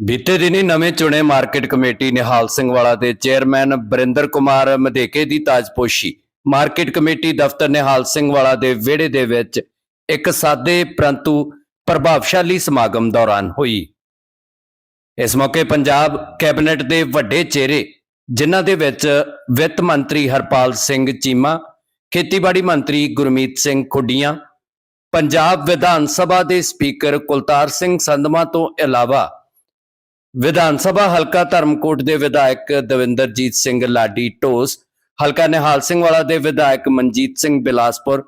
ਬੀਤੇ ਦਿਨੀ ਨਵੇਂ ਚੁਣੇ ਮਾਰਕੀਟ ਕਮੇਟੀ ਨਿਹਾਲ ਸਿੰਘ ਵਾਲਾ ਦੇ ਚੇਅਰਮੈਨ ਬਰਿੰਦਰ ਕੁਮਾਰ ਮਧੇਕੇ ਦੀ ਤਾਜਪੋਸ਼ੀ। ਮਾਰਕੀਟ ਕਮੇਟੀ ਦਫ਼ਤਰ ਨਿਹਾਲ ਸਿੰਘ ਵਾਲਾ ਦੇ ਵਿਹੜੇ ਦੇ ਵਿੱਚ ਇੱਕ ਸਾਦੇ ਪਰੰਤੂ ਪ੍ਰਭਾਵਸ਼ਾਲੀ ਸਮਾਗਮ ਦੌਰਾਨ ਹੋਈ। ਇਸ ਮੌਕੇ ਪੰਜਾਬ ਕੈਬਨਿਟ ਦੇ ਵੱਡੇ ਚਿਹਰੇ, ਜਿਨ੍ਹਾਂ ਦੇ ਵਿੱਚ ਵਿੱਤ ਮੰਤਰੀ ਹਰਪਾਲ ਸਿੰਘ ਚੀਮਾ, ਖੇਤੀਬਾੜੀ ਮੰਤਰੀ ਗੁਰਮੀਤ ਸਿੰਘ ਖੁੱਡੀਆਂ, ਪੰਜਾਬ ਵਿਧਾਨ ਸਭਾ ਦੇ ਸਪੀਕਰ ਕੁਲਤਾਰ ਸਿੰਘ ਸੰਧਮਾ ਤੋਂ ਇਲਾਵਾ ਵਿਧਾਨ ਸਭਾ ਹਲਕਾ ਧਰਮਕੋਟ ਦੇ ਵਿਧਾਇਕ ਦਵਿੰਦਰਜੀਤ ਸਿੰਘ ਲਾਡੀ ਢੋਸ, ਹਲਕਾ ਨਿਹਾਲ ਸਿੰਘ ਵਾਲਾ ਦੇ ਵਿਧਾਇਕ ਮਨਜੀਤ ਸਿੰਘ ਬਿਲਾਸਪੁਰ,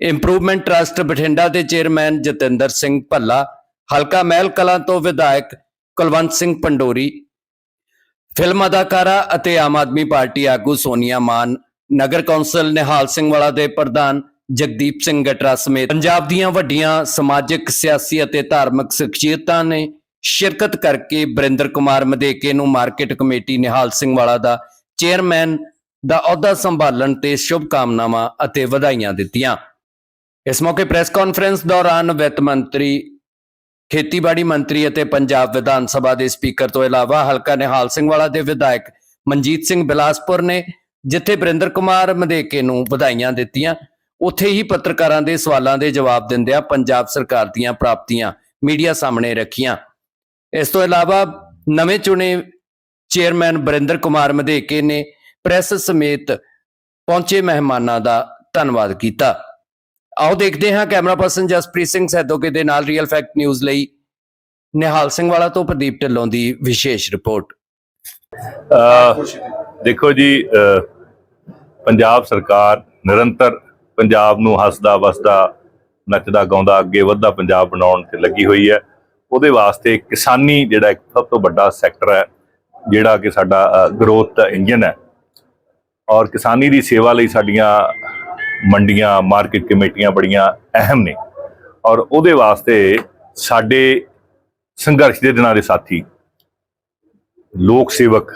ਇੰਪਰੂਵਮੈਂਟ ਟਰਸਟ ਬਠਿੰਡਾ ਦੇ ਚੇਅਰਮੈਨ ਜਤਿੰਦਰ ਸਿੰਘ ਭੱਲਾ, ਹਲਕਾ ਮਹਿਲ ਕਲਾਂ ਤੋਂ ਵਿਧਾਇਕ ਕੁਲਵੰਤ ਸਿੰਘ ਪੰਡੋਰੀ, ਫਿਲਮ ਅਦਾਕਾਰਾ ਅਤੇ ਆਮ ਆਦਮੀ ਪਾਰਟੀ ਆਗੂ ਸੋਨੀਆ ਮਾਨ, ਨਗਰ ਕੌਂਸਲ ਨਿਹਾਲ ਸਿੰਘ ਵਾਲਾ ਦੇ ਪ੍ਰਧਾਨ ਜਗਦੀਪ ਸਿੰਘ ਗਟਰਾ ਸਮੇਤ ਪੰਜਾਬ ਦੀਆਂ ਵੱਡੀਆਂ ਸਮਾਜਿਕ, ਸਿਆਸੀ ਅਤੇ ਧਾਰਮਿਕ ਸ਼ਖਸੀਅਤਾਂ ਨੇ ਸ਼ਿਰਕਤ ਕਰਕੇ ਬਰਿੰਦਰ ਕੁਮਾਰ ਮਦੇਕੇ ਨੂੰ ਮਾਰਕੀਟ ਕਮੇਟੀ ਨਿਹਾਲ ਸਿੰਘ ਵਾਲਾ ਦਾ ਚੇਅਰਮੈਨ ਦਾ ਅਹੁਦਾ ਸੰਭਾਲਣ ਤੇ ਸ਼ੁਭ ਕਾਮਨਾਵਾਂ ਅਤੇ ਵਧਾਈਆਂ ਦਿੱਤੀਆਂ। ਇਸ ਮੌਕੇ ਪ੍ਰੈਸ ਕਾਨਫਰੰਸ ਦੌਰਾਨ ਵਿੱਤ ਮੰਤਰੀ, ਖੇਤੀਬਾੜੀ ਮੰਤਰੀ ਅਤੇ ਪੰਜਾਬ ਵਿਧਾਨ ਸਭਾ ਦੇ ਸਪੀਕਰ ਤੋਂ ਇਲਾਵਾ ਹਲਕਾ ਨਿਹਾਲ ਸਿੰਘ ਵਾਲਾ ਦੇ ਵਿਧਾਇਕ ਮਨਜੀਤ ਸਿੰਘ ਬਿਲਾਸਪੁਰ ਨੇ, ਜਿੱਥੇ ਬਰਿੰਦਰ ਕੁਮਾਰ ਮਦੇਕੇ ਨੂੰ ਵਧਾਈਆਂ ਦਿੱਤੀਆਂ, ਉੱਥੇ ਹੀ ਪੱਤਰਕਾਰਾਂ ਦੇ ਸਵਾਲਾਂ ਦੇ ਜਵਾਬ ਦਿੰਦਿਆਂ ਪੰਜਾਬ ਸਰਕਾਰ ਦੀਆਂ ਪ੍ਰਾਪਤੀਆਂ ਮੀਡੀਆ ਸਾਹਮਣੇ ਰੱਖੀਆਂ। ਇਸ ਤੋਂ ਇਲਾਵਾ ਨਵੇਂ ਚੁਣੇ ਚੇਅਰਮੈਨ ਬਰਿੰਦਰ ਕੁਮਾਰ ਮਧੇਕੇ ਨੇ ਪ੍ਰੈਸ ਸਮੇਤ ਪਹੁੰਚੇ ਮਹਿਮਾਨਾਂ ਦਾ ਧੰਨਵਾਦ ਕੀਤਾ। ਆਓ ਦੇਖਦੇ ਹਾਂ ਕੈਮਰਾ ਪਰਸਨ ਜਸਪ੍ਰੀਤ ਸਿੰਘ ਸੈਦੋਕੇ ਦੇ ਨਾਲ ਰੀਅਲ ਫੈਕਟ ਨਿਊਜ਼ ਲਈ ਨਿਹਾਲ ਸਿੰਘ ਵਾਲਾ ਤੋਂ ਪ੍ਰਦੀਪ ਢਿੱਲੋਂ ਦੀ ਵਿਸ਼ੇਸ਼ ਰਿਪੋਰਟ। ਦੇਖੋ ਜੀ ਪੰਜਾਬ ਸਰਕਾਰ ਨਿਰੰਤਰ ਪੰਜਾਬ ਨੂੰ ਹੱਸਦਾ ਵਸਦਾ ਨੱਚਦਾ ਗਾਉਂਦਾ ਅੱਗੇ ਵੱਧਦਾ ਪੰਜਾਬ ਬਣਾਉਣ ਤੇ ਲੱਗੀ ਹੋਈ ਹੈ। ਉਹਦੇ ਵਾਸਤੇ ਕਿਸਾਨੀ ਜਿਹੜਾ ਇੱਕ ਸਭ ਤੋਂ ਵੱਡਾ ਸੈਕਟਰ ਹੈ, ਜਿਹੜਾ ਕਿ ਸਾਡਾ ਗਰੋਥ ਦਾ ਇੰਜਨ ਹੈ। ਔਰ ਕਿਸਾਨੀ ਦੀ ਸੇਵਾ ਲਈ ਸਾਡੀਆਂ ਮੰਡੀਆਂ ਮਾਰਕੀਟ ਕਮੇਟੀਆਂ ਬੜੀਆਂ ਅਹਿਮ ਨੇ। ਔਰ ਉਹਦੇ ਵਾਸਤੇ ਸਾਡੇ ਸੰਘਰਸ਼ ਦੇ ਦਿਨਾਂ ਦੇ ਸਾਥੀ, ਲੋਕ ਸੇਵਕ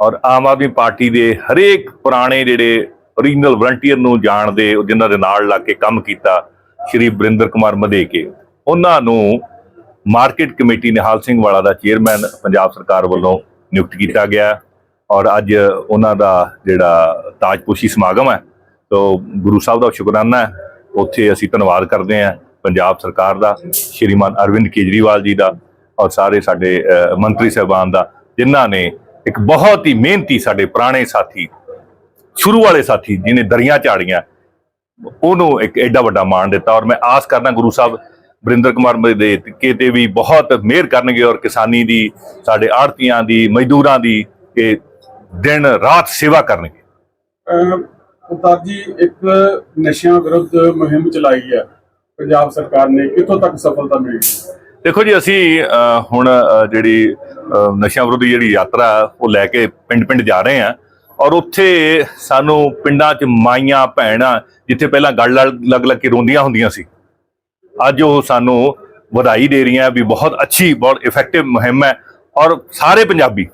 ਔਰ ਆਮ ਆਦਮੀ ਪਾਰਟੀ ਦੇ ਹਰੇਕ ਪੁਰਾਣੇ ਜਿਹੜੇ ਓਰੀਜਨਲ ਵਲੰਟੀਅਰ ਨੂੰ ਜਾਣਦੇ ਉਹ ਜਿਨ੍ਹਾਂ ਦੇ ਨਾਲ ਲੱਗ ਕੇ ਕੰਮ ਕੀਤਾ, ਸ਼੍ਰੀ ਬਰਿੰਦਰ ਕੁਮਾਰ ਮਧੇਕੇ, ਉਹਨਾਂ ਨੂੰ ਮਾਰਕੀਟ ਕਮੇਟੀ ਨਿਹਾਲ ਸਿੰਘ ਵਾਲਾ ਦਾ ਚੇਅਰਮੈਨ ਪੰਜਾਬ ਸਰਕਾਰ ਵੱਲੋਂ ਨਿਯੁਕਤ ਕੀਤਾ ਗਿਆ ਔਰ ਅੱਜ ਉਹਨਾਂ ਦਾ ਜਿਹੜਾ ਤਾਜਪੋਸ਼ੀ ਸਮਾਗਮ ਹੈ ਤੋ ਗੁਰੂ ਸਾਹਿਬ ਦਾ ਸ਼ੁਕਰਾਨਾ ਹੈ। ਉੱਥੇ ਅਸੀਂ ਧੰਨਵਾਦ ਕਰਦੇ ਹਾਂ ਪੰਜਾਬ ਸਰਕਾਰ ਦਾ, ਸ਼੍ਰੀਮਾਨ ਅਰਵਿੰਦ ਕੇਜਰੀਵਾਲ ਜੀ ਦਾ ਔਰ ਸਾਰੇ ਸਾਡੇ ਮੰਤਰੀ ਸਾਹਿਬਾਨ ਦਾ, ਜਿਨ੍ਹਾਂ ਨੇ ਇੱਕ ਬਹੁਤ ਹੀ ਮਿਹਨਤੀ ਸਾਡੇ ਪੁਰਾਣੇ ਸਾਥੀ, ਸ਼ੁਰੂ ਵਾਲੇ ਸਾਥੀ ਜਿਹਨੇ ਦਰੀਆਂ ਝਾੜੀਆਂ, ਉਹਨੂੰ ਇੱਕ ਐਡਾ ਵੱਡਾ ਮਾਣ ਦਿੱਤਾ ਔਰ ਮੈਂ ਆਸ ਕਰਦਾ ਗੁਰੂ ਸਾਹਿਬ ਬਰਿੰਦਰ ਕੁਮਾਰ ਦੇ ਕੇ ਤੇ ਵੀ ਬਹੁਤ ਮਿਹਰ ਕਰਨਗੇ ਔਰ ਕਿਸਾਨੀ ਦੀ ਸਾਡੇ ਆੜਤੀਆਂ ਦੀ ਮਜ਼ਦੂਰਾਂ ਦੀ ਇਹ ਦਿਨ ਰਾਤ ਸੇਵਾ ਕਰਨਗੇ। ਉਤਾਰ ਜੀ ਇੱਕ ਨਸ਼ਿਆਂ ਵਿਰੁੱਧ ਮੁਹਿੰਮ ਚਲਾਈ ਹੈ। ਪੰਜਾਬ ਸਰਕਾਰ ਨੇ ਕਿੱਥੋਂ ਤੱਕ ਸਫਲਤਾ ਮਿਲੀ? ਦੇਖੋ ਜੀ ਅਸੀਂ ਹੁਣ ਜਿਹੜੀ ਨਸ਼ਿਆਂ ਵਿਰੁੱਧ ਜਿਹੜੀ ਯਾਤਰਾ ਉਹ ਲੈ ਕੇ ਪਿੰਡ-ਪਿੰਡ ਜਾ ਰਹੇ ਹਾਂ। ਔਰ ਉੱਥੇ ਸਾਨੂੰ ਪਿੰਡਾਂ 'ਚ ਮਾਈਆਂ ਭੈਣਾਂ ਜਿੱਥੇ ਪਹਿਲਾਂ ਗੜ ਲੱਗ ਲੱਗ ਕੇ ਰੋਂਦੀਆਂ ਹੁੰਦੀਆਂ ਸੀ ਅੱਜ ਉਹ ਸਾਨੂੰ ਵਧਾਈ ਦੇ ਰਹੀਆਂ ਵੀ ਬਹੁਤ ਅੱਛੀ ਬਹੁਤ ਇਫੈਕਟਿਵ ਮੁਹਿੰਮ ਹੈ ਔਰ ਸਾਰੇ ਪੰਜਾਬੀ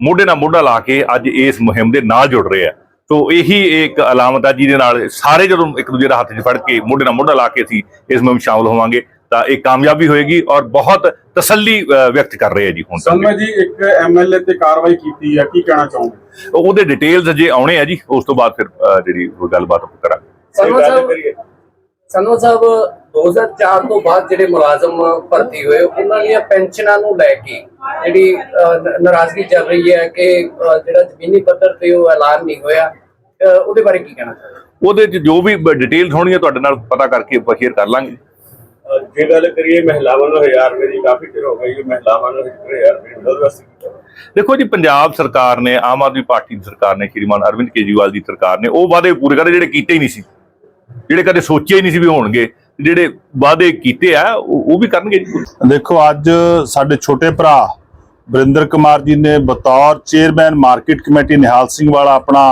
ਮੋਢੇ ਨਾਲ ਮੋਢਾ ਲਾ ਕੇ ਅੱਜ ਇਸ ਮੁਹਿੰਮ ਦੇ ਨਾਲ ਜੁੜ ਰਹੇ ਆ। ਸੋ ਇਹੀ ਇੱਕ ਅਲਾਮਤ ਹੈ ਜਿਹਦੇ ਨਾਲ ਸਾਰੇ ਜਦੋਂ ਇੱਕ ਦੂਜੇ ਦਾ ਹੱਥ 'ਚ ਫੜ ਕੇ ਮੋਢੇ ਨਾਲ ਮੋਢਾ ਲਾ ਕੇ ਅਸੀਂ ਇਸ ਮੁਹਿੰਮ ਸ਼ਾਮਲ ਹੋਵਾਂਗੇ ਤਾਂ ਇਹ ਕਾਮਯਾਬੀ ਹੋਏਗੀ ਔਰ ਬਹੁਤ ਤਸੱਲੀ ਵਿਅਕਤ ਕਰ ਰਹੇ ਆ ਜੀ ਹੁਣ ਤੱਕ। ਸੰਮਾ ਜੀ ਇੱਕ ਐਮਐਲਏ ਤੇ ਕਾਰਵਾਈ ਕੀਤੀ ਹੈ ਕੀ ਕਹਿਣਾ ਚਾਹੋਗੇ? ਉਹਦੇ ਡਿਟੇਲਸ ਅਜੇ ਆਉਣੇ ਆ ਜੀ ਉਸ ਤੋਂ ਬਾਅਦ ਫਿਰ ਜਿਹੜੀ ਉਹ ਗੱਲਬਾਤ ਕਰਾਂਗੇ। ਸਨਮਾ ਸਾਹਿਬ ਸਨਮਾ ਸਾਹਿਬ 2004 ਤੋਂ ਬਾਅਦ ਜਿਹੜੇ ਮੁਲਾਜ਼ਮ ਭਰਤੀ ਹੋਏ ਉਹਨਾਂ ਦੀਆਂ ਪੈਨਸ਼ਨਾਂ ਨੂੰ ਲੈ ਕੇ ਜਿਹੜੀ ਨਾਰਾਜ਼ਗੀ ਚੱਲ ਰਹੀ ਹੈ ਕਿ ਜਿਹੜਾ ਜ਼ਮੀਨੀ ਪੱਧਰ ਤੇ ਉਹ ਐਲਾਨ ਨਹੀਂ ਹੋਇਆ ਉਹਦੇ ਬਾਰੇ ਕੀ ਕਹਿਣਾ ਚਾਹੁੰਦੇ ਉਹਦੇ 'ਚ ਜੋ ਵੀ ਡਿਟੇਲ ਹੋਣਗੀਆਂ ਤੁਹਾਡੇ ਨਾਲ ਪਤਾ ਕਰਕੇ ਆਪਾਂ ਸ਼ੇਅਰ ਕਰ ਲਾਂਗੇ। ਜੇ ਗੱਲ ਕਰੀਏ ਮਹਿਲਾਵਾਂ ਨੂੰ 1000 ਰੁਪਏ ਦੀ ਕਾਫੀ ਚਿਰ ਹੋ ਗਈ ਮਹਿਲਾਵਾਂ ਨੂੰ 1000 ਰੁਪਏ ਮਿਲ ਵਾਸਤੇ ਕੀਤਾ। ਦੇਖੋ ਜੀ ਪੰਜਾਬ ਸਰਕਾਰ ਨੇ ਆਮ ਆਦਮੀ ਪਾਰਟੀ ਦੀ ਸਰਕਾਰ ਨੇ ਸ਼੍ਰੀਮਾਨ ਅਰਵਿੰਦ ਕੇਜਰੀਵਾਲ ਦੀ ਸਰਕਾਰ ਨੇ ਉਹ ਵਾਅਦੇ ਪੂਰੇ ਕਰਦੇ ਜਿਹੜੇ ਕੀਤੇ ਹੀ ਨਹੀਂ ਸੀ। ਜਿਹੜੇ ਕਦੇ ਸੋਚਿਆ ਹੀ ਨਹੀਂ ਸੀ ਵੀ ਹੋਣਗੇ, ਜਿਹੜੇ ਵਾਅਦੇ ਕੀਤੇ ਆ, ਉਹ ਉਹ ਵੀ ਕਰਨਗੇ ਜੀ। ਦੇਖੋ, ਅੱਜ ਸਾਡੇ ਛੋਟੇ ਭਰਾ ਬਰਿੰਦਰ ਕੁਮਾਰ ਜੀ ਨੇ ਬਤੌਰ chairman market committee Nihal Singh Wala ਆਪਣਾ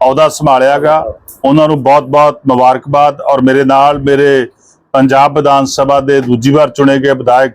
ਅਹੁਦਾ ਸੰਭਾਲਿਆਗਾ ਉਹਨਾਂ ਨੂੰ ਬਹੁਤ-ਬਹੁਤ ਮੁਬਾਰਕਬਾਦ ਔਰ ਮੇਰੇ ਨਾਲ ਮੇਰੇ ਪੰਜਾਬ ਵਿਧਾਨ ਸਭਾ ਦੇ ਦੂਜੀ ਵਾਰ ਚੁਣੇ ਗਏ ਵਿਧਾਇਕ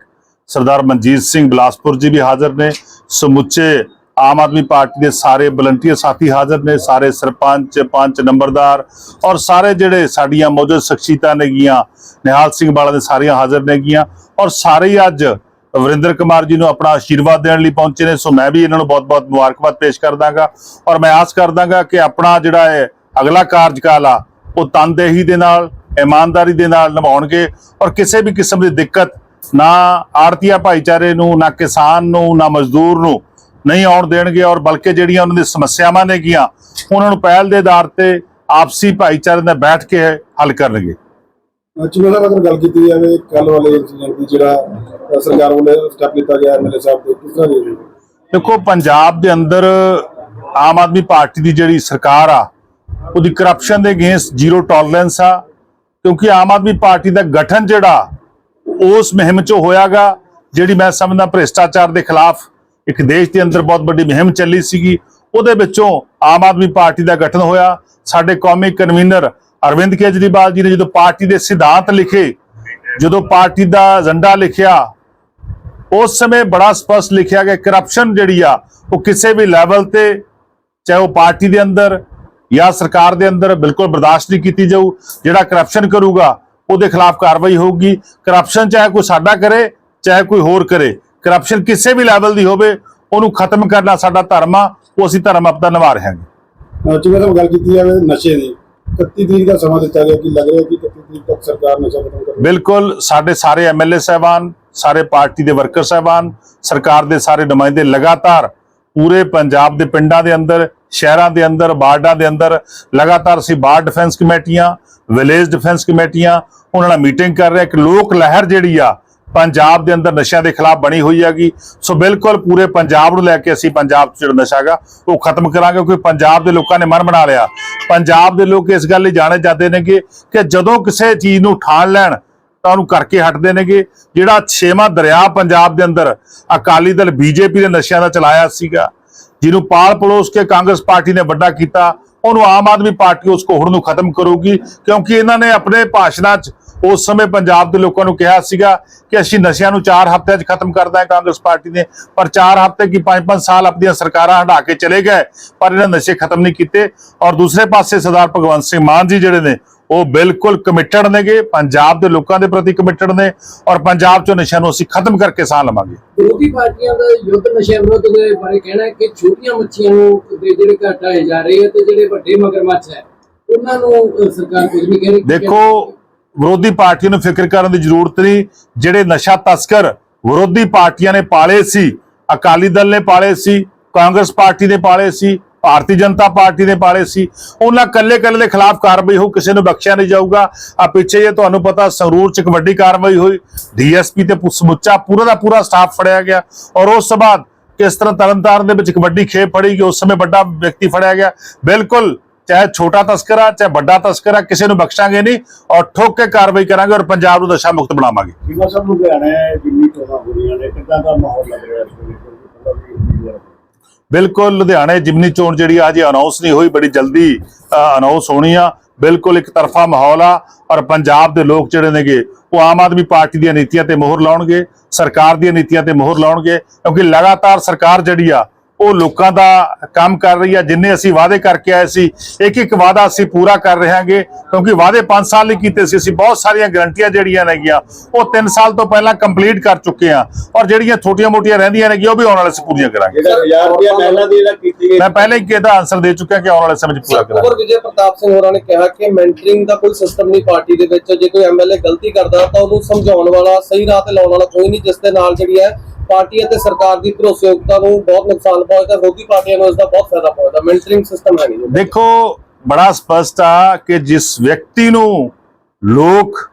ਸਰਦਾਰ ਮਨਜੀਤ ਸਿੰਘ ਬਿਲਾਸਪੁਰ ਜੀ ਵੀ ਹਾਜ਼ਰ ਨੇ। ਸਮੁੱਚੇ ਆਮ ਆਦਮੀ ਪਾਰਟੀ ਦੇ ਸਾਰੇ ਵਲੰਟੀਅਰ ਸਾਥੀ ਹਾਜ਼ਰ ਨੇ, ਸਾਰੇ ਸਰਪੰਚ, ਪੰਚ, ਨੰਬਰਦਾਰ ਔਰ ਸਾਰੇ ਜਿਹੜੇ ਸਾਡੀਆਂ ਮੌਜੂਦ ਸ਼ਖਸੀਅਤਾਂ ਨੇਗੀਆਂ, ਨਿਹਾਲ ਸਿੰਘ ਵਾਲਾ ਦੇ ਸਾਰੀਆਂ ਹਾਜ਼ਰ ਨੇਗੀਆਂ ਔਰ ਸਾਰੇ ਹੀ ਅੱਜ ਵਰਿੰਦਰ ਕੁਮਾਰ ਜੀ ਨੂੰ ਆਪਣਾ ਆਸ਼ੀਰਵਾਦ ਦੇਣ ਲਈ ਪਹੁੰਚੇ ਨੇ। ਸੋ ਮੈਂ ਵੀ ਇਹਨਾਂ ਨੂੰ ਬਹੁਤ-ਬਹੁਤ ਮੁਬਾਰਕਬਾਦ ਪੇਸ਼ ਕਰਦਾਗਾ ਔਰ ਮੈਂ ਆਸ ਕਰਦਾਗਾ ਕਿ ਆਪਣਾ ਜਿਹੜਾ ਹੈ ਅਗਲਾ ਕਾਰਜਕਾਲ ਆ, ਉਹ ਤਨਦੇਹੀ ਦੇ ਨਾਲ, ਇਮਾਨਦਾਰੀ ਦੇ ਨਾਲ ਨਿਭਾਉਣਗੇ ਔਰ ਕਿਸੇ ਵੀ ਕਿਸਮ ਦੀ ਦਿੱਕਤ ਨਾ ਆੜਤੀਆ ਭਾਈਚਾਰੇ ਨੂੰ, ਨਾ ਕਿਸਾਨ ਨੂੰ, ਨਾ ਮਜ਼ਦੂਰ ਨੂੰ ਨਹੀਂ ਆਉਣ ਦੇਣਗੇ ਔਰ ਬਲਕਿ ਜਿਹੜੀਆਂ ਉਹਨਾਂ ਦੀ ਸਮੱਸਿਆਵਾਂ ਨੇਗੀਆਂ ਉਹਨਾਂ ਨੂੰ ਪਹਿਲ ਦੇ ਆਧਾਰ ਤੇ ਆਪਸੀ ਭਾਈਚਾਰੇ ਨਾਲ ਬੈਠ ਕੇ ਹੱਲ ਕਰਨਗੇ ਸਾਹਿਬ ਅਗਰ ਗੱਲ ਕੀਤੀ ਜਾਵੇ ਕੱਲ ਵਾਲੇ ਇੰਸੀਡੈਂਟ ਦੀ ਜਿਹੜਾ ਸਰਕਾਰ ਵੱਲੋਂ ਸਟੈਪ ਲਿੱਤਾ ਗਿਆ ਐਮਐਲਏ ਸਾਹਿਬ ਦੇ ਕਿਸ ਤਰ੍ਹਾਂ ਦੇ? ਦੇਖੋ ਪੰਜਾਬ ਦੇ ਅੰਦਰ ਆਮ ਆਦਮੀ ਪਾਰਟੀ ਦੀ ਜਿਹੜੀ ਸਰਕਾਰ ਆ ਉਹਦੀ ਕਰਪਸ਼ਨ ਦੇ ਅਗੇਂਸਟ ਜ਼ੀਰੋ ਟੋਲਰੈਂਸ ਆ ਕਿਉਂਕਿ ਆਮ ਆਦਮੀ ਪਾਰਟੀ ਦਾ ਗਠਨ ਜਿਹੜਾ ਉਸ ਮੁਹਿੰਮ 'ਚ ਹੋਇਆਗਾ ਜਿਹੜੀ ਮੈਂ ਸਮਝਦਾ ਭ੍ਰਿਸ਼ਟਾਚਾਰ ਦੇ ਖਿਲਾਫ ਇੱਕ ਦੇਸ਼ ਦੇ ਅੰਦਰ ਬਹੁਤ ਵੱਡੀ ਮੁਹਿੰਮ ਚੱਲੀ ਸੀਗੀ, ਉਹਦੇ ਵਿੱਚੋਂ ਆਮ ਆਦਮੀ ਪਾਰਟੀ ਦਾ ਗਠਨ ਹੋਇਆ। ਸਾਡੇ ਕੌਮੀ ਕਨਵੀਨਰ ਅਰਵਿੰਦ ਕੇਜਰੀਵਾਲ ਜੀ ਨੇ ਜਦੋਂ ਪਾਰਟੀ ਦੇ ਸਿਧਾਂਤ ਲਿਖੇ, ਜਦੋਂ ਪਾਰਟੀ ਦਾ ਏਜੰਡਾ ਲਿਖਿਆ, ਉਸ ਸਮੇਂ ਬੜਾ ਸਪਸ਼ਟ ਲਿਖਿਆ ਗਿਆ ਕਰਪਸ਼ਨ ਜਿਹੜੀ ਆ, ਉਹ ਕਿਸੇ ਵੀ ਲੈਵਲ ਤੇ, ਚਾਹੇ ਉਹ ਪਾਰਟੀ ਦੇ ਅੰਦਰ ਜਾਂ ਸਰਕਾਰ ਦੇ ਅੰਦਰ ਬਿਲਕੁਲ ਬਰਦਾਸ਼ਤ ਨਹੀਂ ਕੀਤੀ ਜਾਊ। ਜਿਹੜਾ ਕਰਪਸ਼ਨ ਕਰੂਗਾ, ਉਹਦੇ ਖਿਲਾਫ ਕਾਰਵਾਈ ਹੋਊਗੀ। ਕਰਪਸ਼ਨ ਚਾਹੇ ਕੋਈ ਸਾਡਾ ਕਰੇ, ਚਾਹੇ ਕੋਈ ਹੋਰ ਕਰੇ। ਕਰਪਸ਼ਨ ਕਿਸੇ ਵੀ ਲੈਵਲ ਦੀ ਹੋਵੇ ਉਹਨੂੰ ਖਤਮ ਕਰਨਾ ਸਾਡਾ ਧਰਮ ਆ ਉਹ ਅਸੀਂ ਧਰਮ ਆਪਦਾ ਨਿਭਾ ਰਹੇ ਹਾਂ ਅ, ਚੁਣਾਵ ਸਾਹਿਬ ਗੱਲ ਕੀਤੀ ਜਾਵੇ ਨਸ਼ੇ ਦੀ 31 ਤਰੀਕ ਦਾ ਸਮਾਂ ਦਿੱਤਾ ਗਿਆ ਕਿ ਲੱਗ ਰਿਹਾ ਕਿ 31 ਤਰੀਕ ਤੱਕ ਸਰਕਾਰ ਨਸ਼ਾ ਖਤਮ ਕਰ ਬਿਲਕੁਲ ਸਾਡੇ ਸਾਰੇ ਐਮਐਲਏ ਸਹਿਬਾਨ ਸਾਰੇ ਪਾਰਟੀ ਦੇ ਵਰਕਰ ਸਹਿਬਾਨ ਸਰਕਾਰ ਦੇ ਸਾਰੇ ਨੁਮਾਇੰਦੇ ਲਗਾਤਾਰ ਪੂਰੇ ਪੰਜਾਬ ਦੇ ਪਿੰਡਾਂ ਦੇ ਅੰਦਰ ਸ਼ਹਿਰਾਂ ਦੇ ਅੰਦਰ ਬਾਰਡਾਂ ਦੇ ਅੰਦਰ ਲਗਾਤਾਰ ਅਸੀਂ ਬਾਰ ਡਿਫੈਂਸ ਕਮੇਟੀਆਂ ਵਿਲੇਜ ਡਿਫੈਂਸ ਕਮੇਟੀਆਂ ਉਹਨਾਂ ਨਾਲ ਮੀਟਿੰਗ ਕਰ ਰਹੇ ਇੱਕ ਲੋਕ ਲਹਿਰ ਜਿਹੜੀ ਆ ਪੰਜਾਬ ਦੇ ਅੰਦਰ ਨਸ਼ਿਆਂ ਦੇ ਖਿਲਾਫ ਬਣੀ ਹੋਈ ਹੈਗੀ। ਸੋ ਬਿਲਕੁਲ ਪੂਰੇ ਪੰਜਾਬ ਨੂੰ ਲੈ ਕੇ ਅਸੀਂ ਪੰਜਾਬ 'ਚ ਜਿਹੜਾ ਨਸ਼ਾ ਹੈਗਾ, ਉਹ ਖਤਮ ਕਰਾਂਗੇ ਕਿਉਂਕਿ ਪੰਜਾਬ ਦੇ ਲੋਕਾਂ ਨੇ ਮਨ ਬਣਾ ਲਿਆ। ਪੰਜਾਬ ਦੇ ਲੋਕ ਇਸ ਗੱਲ ਲਈ ਜਾਣੇ ਜਾਂਦੇ ਨੇਗੇ ਕਿ ਜਦੋਂ ਕਿਸੇ ਚੀਜ਼ ਨੂੰ ਠਾਣ ਲੈਣ, ਤਾਂ ਉਹਨੂੰ ਕਰਕੇ ਹਟਦੇ ਨੇਗੇ। ਜਿਹੜਾ ਛੇਵਾਂ ਦਰਿਆ ਪੰਜਾਬ ਦੇ ਅੰਦਰ, ਅਕਾਲੀ ਦਲ ਬੀਜੇਪੀ ਦੇ ਨਸ਼ਿਆਂ ਦਾ ਚਲਾਇਆ ਸੀਗਾ, ਜਿਹਨੂੰ ਪਾਲ ਪਲੋਸ ਕੇ ਕਾਂਗਰਸ ਪਾਰਟੀ ਨੇ ਵੱਡਾ ਕੀਤਾ ਉਹਨੂੰ ਆਮ ਆਦਮੀ ਪਾਰਟੀ ਉਸ ਕੋਹੜ ਨੂੰ ਖਤਮ ਕਰੂਗੀ, ਕਿਉਂਕਿ ਇਹਨਾਂ ਨੇ ਆਪਣੇ ਭਾਸ਼ਣਾਂ 'ਚ ਉਸ ਸਮੇਂ ਪੰਜਾਬ ਦੇ ਲੋਕਾਂ ਨੂੰ ਕਿਹਾ ਸੀਗਾ ਕਿ ਅਸੀਂ ਨਸ਼ਿਆਂ ਨੂੰ 4 ਹਫ਼ਤਿਆਂ 'ਚ ਖਤਮ ਕਰਦਾ ਹੈ ਕਾਂਗਰਸ ਪਾਰਟੀ ਨੇ, ਪਰ 4 ਹਫ਼ਤੇ ਕੀ 5-5 ਸਾਲ ਆਪਣੀਆਂ ਸਰਕਾਰਾਂ ਹਟਾ ਕੇ ਚਲੇ ਗਏ, ਪਰ ਇਹਨਾਂ ਨਸ਼ੇ ਖਤਮ ਨਹੀਂ ਕੀਤੇ। ਔਰ ਦੂਸਰੇ ਪਾਸੇ ਸਰਦਾਰ ਭਗਵੰਤ ਸਿੰਘ ਮਾਨ ਜੀ ਜਿਹੜੇ ਨੇ ਉਹ ਬਿਲਕੁਲ ਕਮਿਟਡ ਨੇਗੇ ਪੰਜਾਬ ਦੇ ਲੋਕਾਂ ਦੇ ਪ੍ਰਤੀ ਕਮਿਟਡ ਨੇ ਔਰ ਪੰਜਾਬ 'ਚੋਂ ਨਸ਼ਿਆਂ ਨੂੰ ਅਸੀਂ ਖਤਮ ਕਰਕੇ ਸਾਹ ਲਵਾਂਗੇ। ਵਿਰੋਧੀ ਪਾਰਟੀਆਂ ਦਾ ਯੁੱਧ ਨਸ਼ੇ ਵਿਰੁੱਧ ਦੇ ਬਾਰੇ ਕਹਿਣਾ ਹੈ ਕਿ ਛੋਟੀਆਂ ਮੱਛੀਆਂ ਨੂੰ ਦੇ ਜਿਹੜੇ ਘਟਾਏ ਜਾ ਰਹੇ ਆ ਤੇ ਜਿਹੜੇ ਵੱਡੇ ਮਗਰਮੱਛ ਹੈ ਉਹਨਾਂ ਨੂੰ ਸਰਕਾਰ ਕੁਝ ਨਹੀਂ ਕਹਿ ਰਹੀ। ਦੇਖੋ ਵਿਰੋਧੀ ਪਾਰਟੀਆਂ ਨੂੰ ਫਿਕਰ ਕਰਨ ਦੀ ਜ਼ਰੂਰਤ ਨਹੀਂ ਜਿਹੜੇ ਨਸ਼ਾ ਤਸਕਰ ਵਿਰੋਧੀ ਪਾਰਟੀਆਂ ਨੇ ਪਾਲੇ ਸੀ ਅਕਾਲੀ ਦਲ ਨੇ ਪਾਲੇ ਸੀ ਕਾਂਗਰਸ ਪਾਰਟੀ ਨੇ ਪਾਲੇ ਸੀ ਭਾਰਤੀ ਜਨਤਾ ਪਾਰਟੀ ਨੇ ਪਾਲੇ ਸੀ। ਉਹਨਾਂ ਕੱਲੇ ਕੱਲੇ ਦੇ ਖਿਲਾਫ ਕਾਰਵਾਈ ਹੋ, ਕਿਸੇ ਨੂੰ ਬਖਸ਼ਿਆ ਨਹੀਂ ਜਾਊਗਾ। ਆ ਪਿੱਛੇ ਜੇ ਤੁਹਾਨੂੰ ਪਤਾ, ਸੰਗਰੂਰ ਚ ਇੱਕ ਵੱਡੀ ਕਾਰਵਾਈ ਹੋਈ। ਡੀਐਸਪੀ ਤੇ ਸਮੁੱਚਾ ਪੂਰਾ ਦਾ ਪੂਰਾ ਸਟਾਫ ਫੜਿਆ ਗਿਆ। ਔਰ ਉਸ ਤੋਂ ਬਾਅਦ ਕਿਸ ਤਰ੍ਹਾਂ ਤਰਨਤਾਰਨ ਦੇ ਵਿੱਚ ਇੱਕ ਵੱਡੀ ਖੇਪ ਫੜੀ ਗਈ, ਉਸ ਸਮੇਂ ਵੱਡਾ ਵਿਅਕਤੀ ਫੜਿਆ ਗਿਆ। ਬਿਲਕੁਲ, ਚਾਹੇ ਛੋਟਾ ਤਸਕਰ ਆ, ਚਾਹੇ ਵੱਡਾ ਤਸਕਰ ਆ, ਕਿਸੇ ਨੂੰ ਬਖਸ਼ਾਂਗੇ ਨਹੀਂ। ਔਰ ਠੋਕ ਕੇ ਕਾਰਵਾਈ ਕਰਾਂਗੇ ਔਰ ਪੰਜਾਬ ਨੂੰ ਦਸ਼ਾ ਮੁਕਤ ਬਣਾਵਾਂਗੇ। ਸੀਮਾ ਸਾਹਿਬ ਲੁਧਿਆਣਾ ਜਿੰਨੀ ਚੋਣਾਂ ਹੋ ਰਹੀਆਂ ਨੇ, ਕਿੱਦਾਂ ਦਾ ਮਾਹੌਲ ਲੱਗ ਰਿਹਾ ਇਸ ਵੇਲੇ ਕਿਉਂਕਿ ਪਤਾ ਵੀ ਉਮੀਦਵਾਰ ਬਿਲਕੁਲ ਲੁਧਿਆਣੇ ਜਿਮਨੀ ਚੋਣ ਜਿਹੜੀ ਅਜੇ ਅਨਾਉਂਸ ਨਹੀਂ ਹੋਈ, ਬੜੀ ਜਲਦੀ ਅਨਾਉਂਸ ਹੋਣੀ ਆ। ਬਿਲਕੁਲ ਇੱਕ ਤਰਫਾ ਮਾਹੌਲ ਆ ਔਰ ਪੰਜਾਬ ਦੇ ਲੋਕ ਜਿਹੜੇ ਨੇਗੇ, ਉਹ ਆਮ ਆਦਮੀ ਪਾਰਟੀ ਦੀਆਂ ਨੀਤੀਆਂ ਤੇ ਮੋਹਰ ਲਾਉਣਗੇ, ਸਰਕਾਰ ਦੀਆਂ ਨੀਤੀਆਂ ਤੇ ਮੋਹਰ ਲਾਉਣਗੇ, ਕਿਉਂਕਿ ਲਗਾਤਾਰ ਸਰਕਾਰ ਜਿਹੜੀ ਆ ਉਹ ਲੋਕਾਂ ਦਾ ਕੰਮ ਕਰ ਰਹੀ ਆ ਜਿੰਨੇ ਅਸੀਂ ਵਾਅਦੇ ਕਰਕੇ ਆਏ ਸੀ ਇੱਕ ਇੱਕ ਵਾਅਦਾ ਅਸੀਂ ਪੂਰਾ ਕਰ ਰਹੇ ਹਾਂਗੇ ਕਿਉਂਕਿ ਵਾਅਦੇ 5 ਸਾਲ ਲਈ ਕੀਤੇ ਸੀ ਅਸੀਂ ਬਹੁਤ ਸਾਰੀਆਂ ਗਰੰਟੀਆਂ ਜਿਹੜੀਆਂ ਨੇਗੀਆਂ ਉਹ 3 ਸਾਲ ਤੋਂ ਪਹਿਲਾਂ ਕੰਪਲੀਟ ਕਰ ਚੁੱਕੇ ਆ ਔਰ ਜਿਹੜੀਆਂ ਛੋਟੀਆਂ-ਮੋਟੀਆਂ ਰਹਿੰਦੀਆਂ ਨੇਗੀਆਂ ਉਹ ਵੀ ਆਉਣ ਵਾਲੇ ਸੇ ਪੂਰੀਆਂ ਕਰਾਂਗੇ। ਜਿਹੜਾ 1000 ਰੁਪਏ ਮਹਿਲਾ ਦੀ ਜਿਹੜਾ ਕੀਤੀ ਗਈ ਮੈਂ ਪਹਿਲੇ ਹੀ ਇਹਦਾ ਆਨਸਰ ਦੇ ਚੁੱਕਿਆ ਕਿ ਆਉਣ ਵਾਲੇ ਸਮੇਂ ਪੂਰਾ ਕਰਾਂਗੇ। ਉਪਰ ਵਿਜੇ ਪ੍ਰਤਾਪ ਸਿੰਘ ਹੋਰਾਂ ਨੇ ਕਿਹਾ ਕਿ ਮੈਂਟਰਿੰਗ ਦਾ ਕੋਈ ਸਿਸਟਮ ਨਹੀਂ ਪਾਰਟੀ ਦੇ ਵਿੱਚ ਜੇ ਕੋਈ ਐਮਐਲਏ ਗਲਤੀ ਕਰਦਾ ਤਾਂ ਉਹਨੂੰ ਸਮਝਾਉਣ ਵਾਲਾ ਸਹੀ ਰਾਹ ਤੇ ਲਾਉਣ ਵਾਲਾ ਕੋਈ ਨਹੀਂ ਜਿਸ ਦੇ ਨਾਲ ਜਿਹੜੀ ਹੈ ਪਾਰਟੀ ਅਤੇ ਸਰਕਾਰ ਦੀ ਭਰੋਸੇਯੋਗਤਾ ਨੂੰ ਬਹੁਤ ਨੁਕਸਾਨ ਪਹੁੰਚਦਾ ਵਿਰੋਧੀ ਪਾਰਟੀਆਂ ਨੂੰ ਇਸ ਦਾ ਬਹੁਤ ਫਾਇਦਾ ਪਹੁੰਚਦਾ ਮੈਂਟਰਿੰਗ ਸਿਸਟਮ ਹੈ ਨਹੀਂ ਦੇਖੋ, ਬੜਾ ਸਪਸ਼ਟ ਆ ਕਿ ਜਿਸ ਵਿਅਕਤੀ ਨੂੰ ਲੋਕ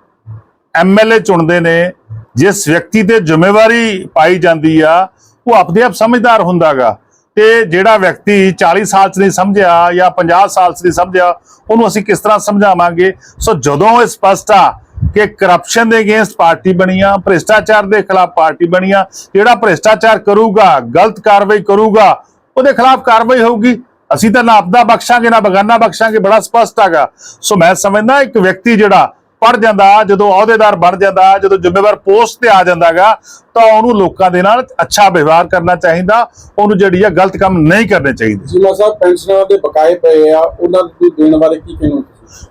ਐਮਐਲਏ ਚੁਣਦੇ ਨੇ, ਜਿਸ ਵਿਅਕਤੀ ਤੇ ਜ਼ਿੰਮੇਵਾਰੀ ਪਾਈ ਜਾਂਦੀ ਆ, ਉਹ ਆਪਦੇ ਆਪ ਸਮਝਦਾਰ ਹੁੰਦਾਗਾ। ਤੇ ਜਿਹੜਾ ਵਿਅਕਤੀ 40 ਸਾਲ ਚ ਨਹੀਂ ਸਮਝਿਆ ਜਾਂ 50 ਸਾਲ ਚ ਨਹੀਂ ਸਮਝਿਆ, ਉਹਨੂੰ ਅਸੀਂ ਕਿਸ ਤਰ੍ਹਾਂ ਸਮਝਾਵਾਂਗੇ? ਸੋ ਜਦੋਂ ਇਹ ਸਪਸ਼ਟ ਆ ਕਿ ਕਰਪਸ਼ਨ ਦੇ ਅਗੇਂਸਟ ਪਾਰਟੀ ਬਣੀਆਂ, ਭ੍ਰਿਸ਼ਟਾਚਾਰ ਦੇ ਖਿਲਾਫ ਪਾਰਟੀ ਬਣੀਆਂ, ਜਿਹੜਾ ਭ੍ਰਿਸ਼ਟਾਚਾਰ ਕਰੂਗਾ, ਗਲਤ ਕਾਰਵਾਈ ਕਰੂਗਾ, ਉਹਦੇ ਖਿਲਾਫ ਕਾਰਵਾਈ ਹੋਊਗੀ। ਅਸੀਂ ਤਾਂ ਨਾ ਆਪਦਾ ਬਖਸ਼ਾਂਗੇ, ਨਾ ਬਗਾਨਾ ਬਖਸ਼ਾਂਗੇ, ਬੜਾ ਸਪਸ਼ਟ ਹੈਗਾ। ਸੋ ਮੈਂ ਸਮਝਦਾ ਇੱਕ ਵਿਅਕਤੀ ਜਿਹੜਾ ਪੜ ਜਾਂਦਾ, ਜਦੋਂ ਅਹੁਦੇਦਾਰ ਬਣ ਜਾਂਦਾ, ਜਦੋਂ ਜ਼ਿੰਮੇਵਾਰ ਪੋਸਟ ਤੇ ਆ ਜਾਂਦਾਗਾ, ਤਾਂ ਉਹਨੂੰ ਲੋਕਾਂ ਦੇ ਨਾਲ ਅੱਛਾ ਵਿਵਹਾਰ ਕਰਨਾ ਚਾਹੀਦਾ, ਉਹਨੂੰ ਜਿਹੜੀ ਆ ਗਲਤ ਕੰਮ ਨਹੀਂ ਕਰਨੇ ਚਾਹੀਦੇ। ਸੀਮਾ ਸਾਹਿਬ ਪੈਨਸ਼ਨਰਾਂ ਦੇ ਬਕਾਏ ਪਏ ਆ, ਉਹਨਾਂ ਨੂੰ ਦੇਣ ਬਾਰੇ ਕੀ ਕਹਿਣਾ